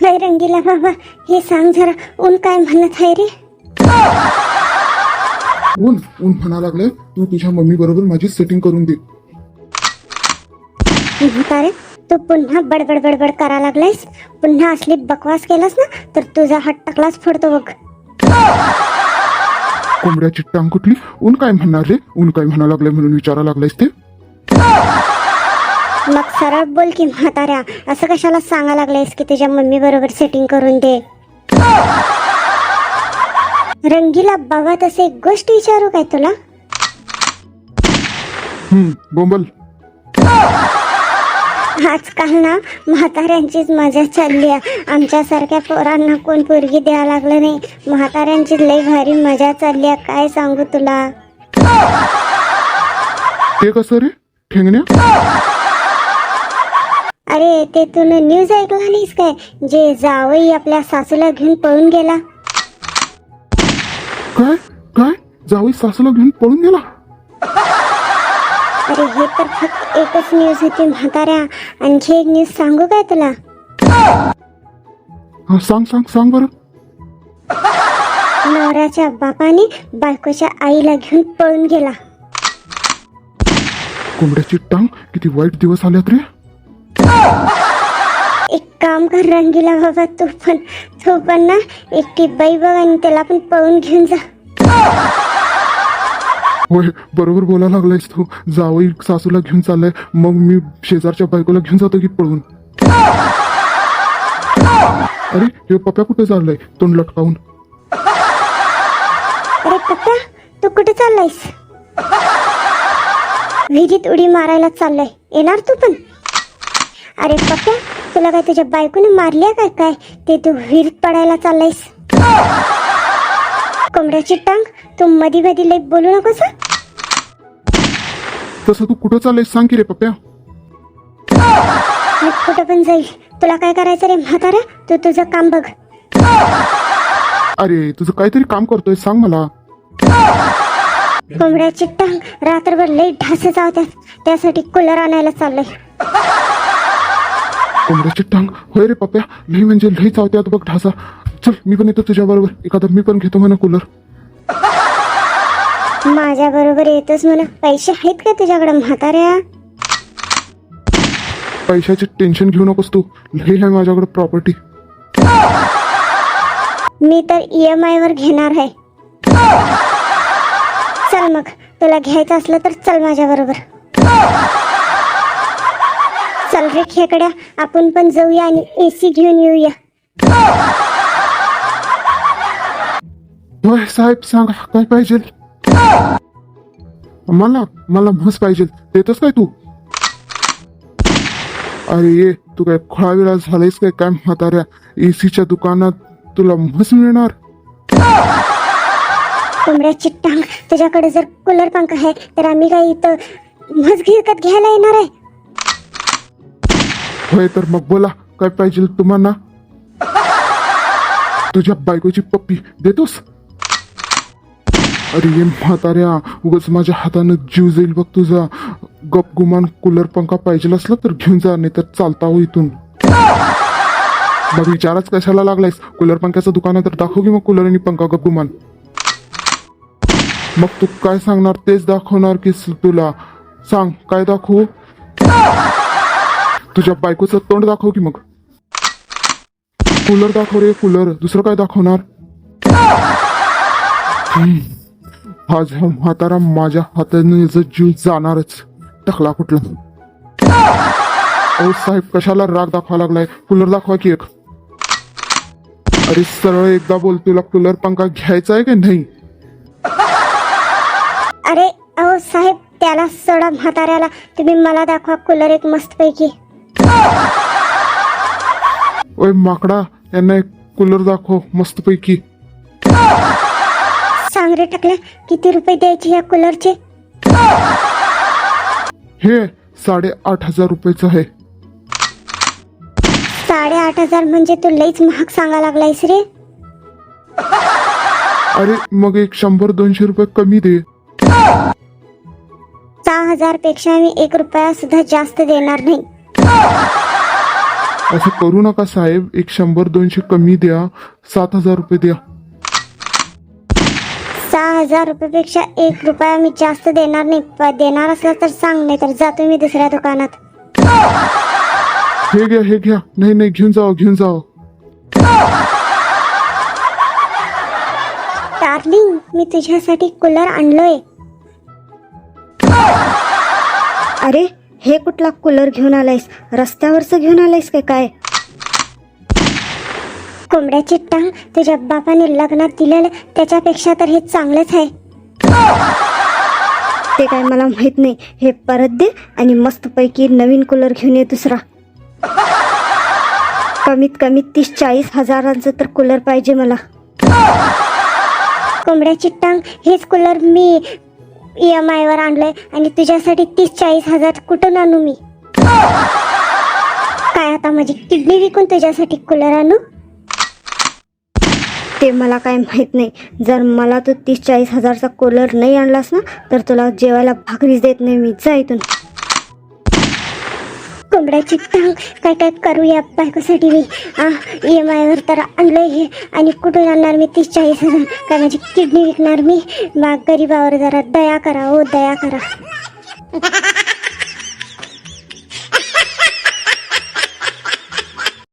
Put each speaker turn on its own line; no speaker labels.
काय रंगीला बाबा हे सांग जरा ऊन काय म्हणत आहे रे?
ऊन ऊन म्हणा लागलाय तू तुझ्या मम्मी बरोबर माझी सेटिंग करून दे.
म्हातारे तू पुन्हा बडबड बडबड करा लागलायस? पुन्हा असली बकवास केलास ना तर तुझा हात टाकलाच फोडतो बघ.
कोंबड्याची टांग कुठली? ऊन काय म्हणणार रे? ऊन काय म्हणा लागलाय म्हणून विचारा लागलायस ते?
मग सरळ बोल की म्हाताऱ्या असं कशाला सांगा लागलायस की तुझ्या मम्मी बरोबर सेटिंग करून दे? रंगीला बाबा तसे एक गोष्ट विचारू काय तुला?
बोंबल.
आजकाल ना म्हाताऱ्यांचीच मजा चालली आहे. आमच्यासारख्या पोरांना कोण पोरगी द्यायला लागलं नाही. म्हाताऱ्यांची लई भारी मजा चालली आहे. काय सांगू तुला?
ते कसं रे? ठेंगण्या?
अरे ते तू न्यूज ऐकला नाहीस काय? जे जावई आपल्या सासूला घेऊन पळून गेला.
काय? काय? जावई सासूला घेऊन पळून गेला?
अरे हे तर फक्त एकच न्यूज होती म्हाताऱ्या. आणखी एक न्यूज सांगू काय तुला?
हा सांग सांग सांग बरं.
नवऱ्याच्या बापाने बायकोच्या आईला घेऊन पळून गेला.
कोंबड्याची टांग किती वाईट दिवस आल्यात रे.
एक काम कर रंगीला बाबा तू पण तू पण ना एकटी बाई बघ आणि त्याला पण पळून घेऊन जा.
होय बरोबर बोला लागलायस तू. जावई सासूला घेऊन चाललाय. मग मी शेजारच्या बायकोला घेऊन जातो की पळून? अरे हे पप्या कुठे चाललंय? तोंड लटकावून.
अरे पप्पा तू कुठे चाललायस? विहिरीत उडी मारायला चाललाय. येणार तू पण? अरे पप्पा तुला काय तुझ्या बायकोने मारली आहे काय? काय ते तू विहिरीत पडायला चाललायस. कोंबड्याची टांग तू मधी मधी लई बोलू नकोस हं?
तसं तू कुठं चाललंयस सांग की रे पप्या
मी कुठं पण जाईल. तुला काय करायचं रे म्हातारा? तू तुझं काम बघ.
अरे तुझं काहीतरी काम करतोय सांग मला.
कोंबड्याची टांग रात्रभर लई ढासे चावतात त्यासाठी कूलर आणायला चाललंय.
कोंबड्याची टांग होय रे पप्या लई म्हणजे लई चावत्यात बघ ढासा. चल मी पण येतो तुझ्या बरोबर. एखादा मी पण घेतो म्हणा कूलर
माझ्या बरोबर येतोस म्हणा. पैसे आहेत का तुझ्याकडे म्हाताऱ्या?
पैशाचे टेन्शन घेऊ नकोस तू. लई आहे माझ्याकडे प्रॉपर्टी
मी तर ई एम आय वर घेणार आहे. चल मग तुला घ्यायचं असलं तर चल माझ्या बरोबर. चल रे खेकड्या आपण पण जाऊया आणि एसी घेऊन येऊया.
होय साहेब सांगा काय पाहिजे? मला मला म्हस पाहिजे. देतोस काय तू? अरे ये तू काय खोळाविला झालायस काय काय म्हाताऱ्या? एसीच्या दुकानात तुला म्हस मिळणार?
कोंबड्याची टांग तुझ्याकडे जर कूलर पंखा आहे तर आम्ही काय इथं म्हस विकत घ्यायला येणार आहे?
होय तर मग बोला काय पाहिजे तुम्हाला? तुझ्या बायकोची पप्पी देतोस? अरे ये म्हाताऱ्या उगाच माझ्या हातानं जीव जाईल बघ तुझा. गप गुमान कूलर पंखा पाहिजे असला तर घेऊन जा नाही तर चालता हो इथून. मग विचारच कशाला लागलायस? कूलर पंख्याचं दुकान आहे तर दाखव की मग कूलर आणि पंखा गप गुमान. मग तू काय सांगणार तेच दाखवणार की तुला. सांग काय दाखवू? तुझ्या बायकोचं तोंड दाखव की मग. कूलर दाखव रे कूलर दुसरं काय दाखवणार? आज हा म्हातारा माझ्या हाताने जीव जाणारच. टकला कुठला ओ साहेब कशाला राग दाखवा लागलाय? कूलर दाखवा की एक. अरे सरळ एकदा बोल तुला कूलर पंखा घ्यायचा आहे की नाही?
अरे अहो साहेब त्याला सोडा म्हाताऱ्याला तुम्ही मला दाखवा कूलर एक मस्त पैकी
ओय माकडा यांना एक कूलर दाखव मस्तपैकी.
सांग रे टाकल्या किती रुपये द्यायचे या कूलरचे
हे साडे आठ हजार रुपयाचं आहे.
साडेआठ हजार म्हणजे तू लईच महाग सांगा लागलायस रे.
अरे मग एक शंभर दोनशे रुपये कमी दे.
सहा हजारपेक्षा मी एक रुपया सुद्धा जास्त देणार नाही.
असं करू नका साहेब. एक शंभर दोनशे कमी द्या. सात हजार रुपये द्या.
सहा हजार रुपयापेक्षा एक रुपया मी जास्त देणार नाही. प- देणार असला तर सांग नाही तर जातो मी दुसऱ्या दुकानात.
हे घ्या हे घ्या. नाही नाही घेऊन जाओ घेऊन जाओ.
डार्लिंग मी तुझ्यासाठी कूलर आणलोय.
अरे हे कुठला कूलर घेऊन आलायस? रस्त्यावरचं घेऊन आलायस काय काय?
कोंबड्याची टांग तुझ्या बापाने लग्नात दिलेलं त्याच्यापेक्षा तर हे चांगलंच आहे.
ते काय मला माहीत नाही. हे परत दे आणि मस्तपैकी नवीन कूलर घेऊन ये दुसरा. कमीत कमी तीस चाळीस हजारांचं तर कूलर पाहिजे मला.
कोंबड्याची टांग हेच कूलर मी ई एम आयवर आणलंय आणि तुझ्यासाठी तीस चाळीस हजार कुठून आणू मी? काय आता माझी किडनी विकून तुझ्यासाठी कूलर आणू?
ते मला काय माहीत नाही. जर मला तू तीस चाळीस हजारचा कूलर नाही आणलास ना तर तुला जेवायला भाकरीच देत नाही मी. जा इथून.
कोंबड्याची टांग काय काय करूया. बायकोसाठी मी ई एम आयवर तर आणलंय हे. आणि कुठून आणणार मी? तीस चाळीस हजार. काय माझी किडनी विकणार मी. बा गरीबावर जरा दया करा ओ दया करा.